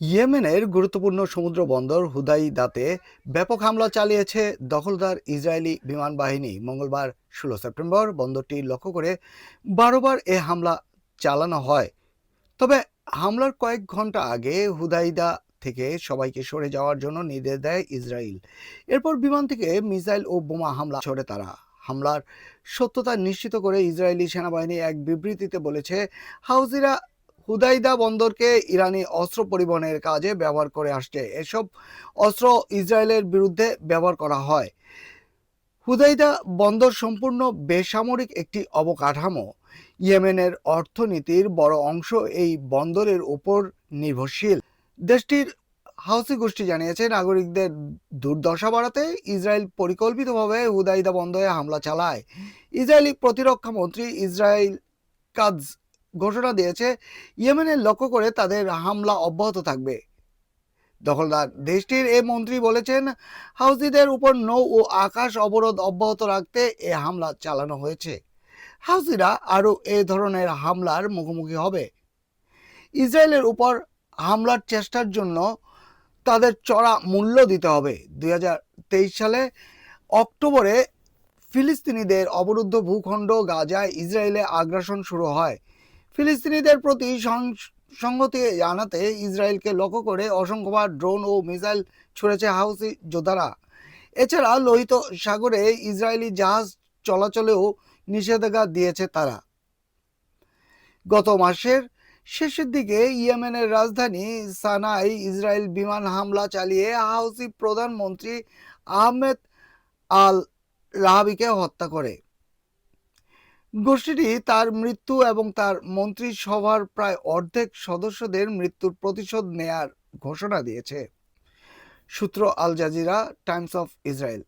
ইয়েমেনের গুরুত্বপূর্ণ সমুদ্র বন্দর হুদাইদাতে ব্যাপক হামলা চালিয়েছে দখলদার ইসরায়েলি বিমান বাহিনী। মঙ্গলবার ষোলো সেপ্টেম্বর বন্দরটি লক্ষ্য করে বারোবার এ হামলা চালানো হয়। তবে হামলার কয়েক ঘণ্টা আগে হুদাইদা থেকে সবাইকে সরে যাওয়ার জন্য নির্দেশ দেয় ইসরায়েল। এরপর বিমান থেকে মিসাইল ও বোমা হামলা ছড়ে তারা। হামলার সত্যতা নিশ্চিত করে ইসরায়েলি সেনাবাহিনী এক বিবৃতিতে বলেছে, হাউজিরা হুদাইদা বন্দরকে ইরানি অস্ত্র পরিবহনের কাজে ব্যবহার করে আসছে। এসব অস্ত্র ইসরায়েলের বিরুদ্ধে ব্যবহার করা হয়। হুদাইদা বন্দর সম্পূর্ণ বেসামরিক একটি অবকাঠামো। ইয়েমেনের অর্থনীতির বড় অংশ এই বন্দরের উপর নির্ভরশীল। দেশটির হাউসি গোষ্ঠী জানিয়েছে, নাগরিকদের দুর্দশা বাড়াতে ইসরায়েল পরিকল্পিতভাবে হুদাইদা বন্দরে হামলা চালায়। ইসরায়েলি প্রতিরক্ষা মন্ত্রী ইসরায়েল কাজ ঘোষণা দিয়েছে ইয়েমেনের লক্ষ্য করে তাদের হামলা অব্যাহত থাকবে। দখলদার দেশটির এ মন্ত্রী বলেছেন, হাউজিদের উপর নৌ ও আকাশ অবরোধ অব্যাহত রাখতে এ হামলা চালানো হয়েছে। হাউজিরা আরও এ ধরনের হামলার মুখোমুখি হবে। ইসরায়েলের উপর হামলার চেষ্টার জন্য তাদের চড়া মূল্য দিতে হবে। দুই হাজার তেইশ সালে অক্টোবরে ফিলিস্তিনিদের অবরুদ্ধ ভূখণ্ড গাজায় ইসরায়েলে আগ্রাসন শুরু হয়। ফিলিস্তিনিদের প্রতি সংহতি জানাতে ইসরায়েলকে লক্ষ্য করে অসংখ্যবার ড্রোন ও মিসাইল ছুড়েছে হাউসি যোদ্ধারা। এছাড়া লোহিত সাগরে ইসরায়েলি জাহাজ চলাচলেও নিষেধাজ্ঞা দিয়েছে তারা। গত মাসের শেষের দিকে ইয়েমেনের রাজধানী সানায় ইসরায়েল বিমান হামলা চালিয়ে হাউসি প্রধানমন্ত্রী আহমেদ আল রাহাবিকে হত্যা করে। গোষ্ঠীটি তার মৃত্যু এবং তার মন্ত্রিসভার প্রায় অর্ধেক সদস্যদের মৃত্যুর প্রতিশোধ নেয়ার ঘোষণা দিয়েছে। সূত্র Al Jazeera, times of Israel.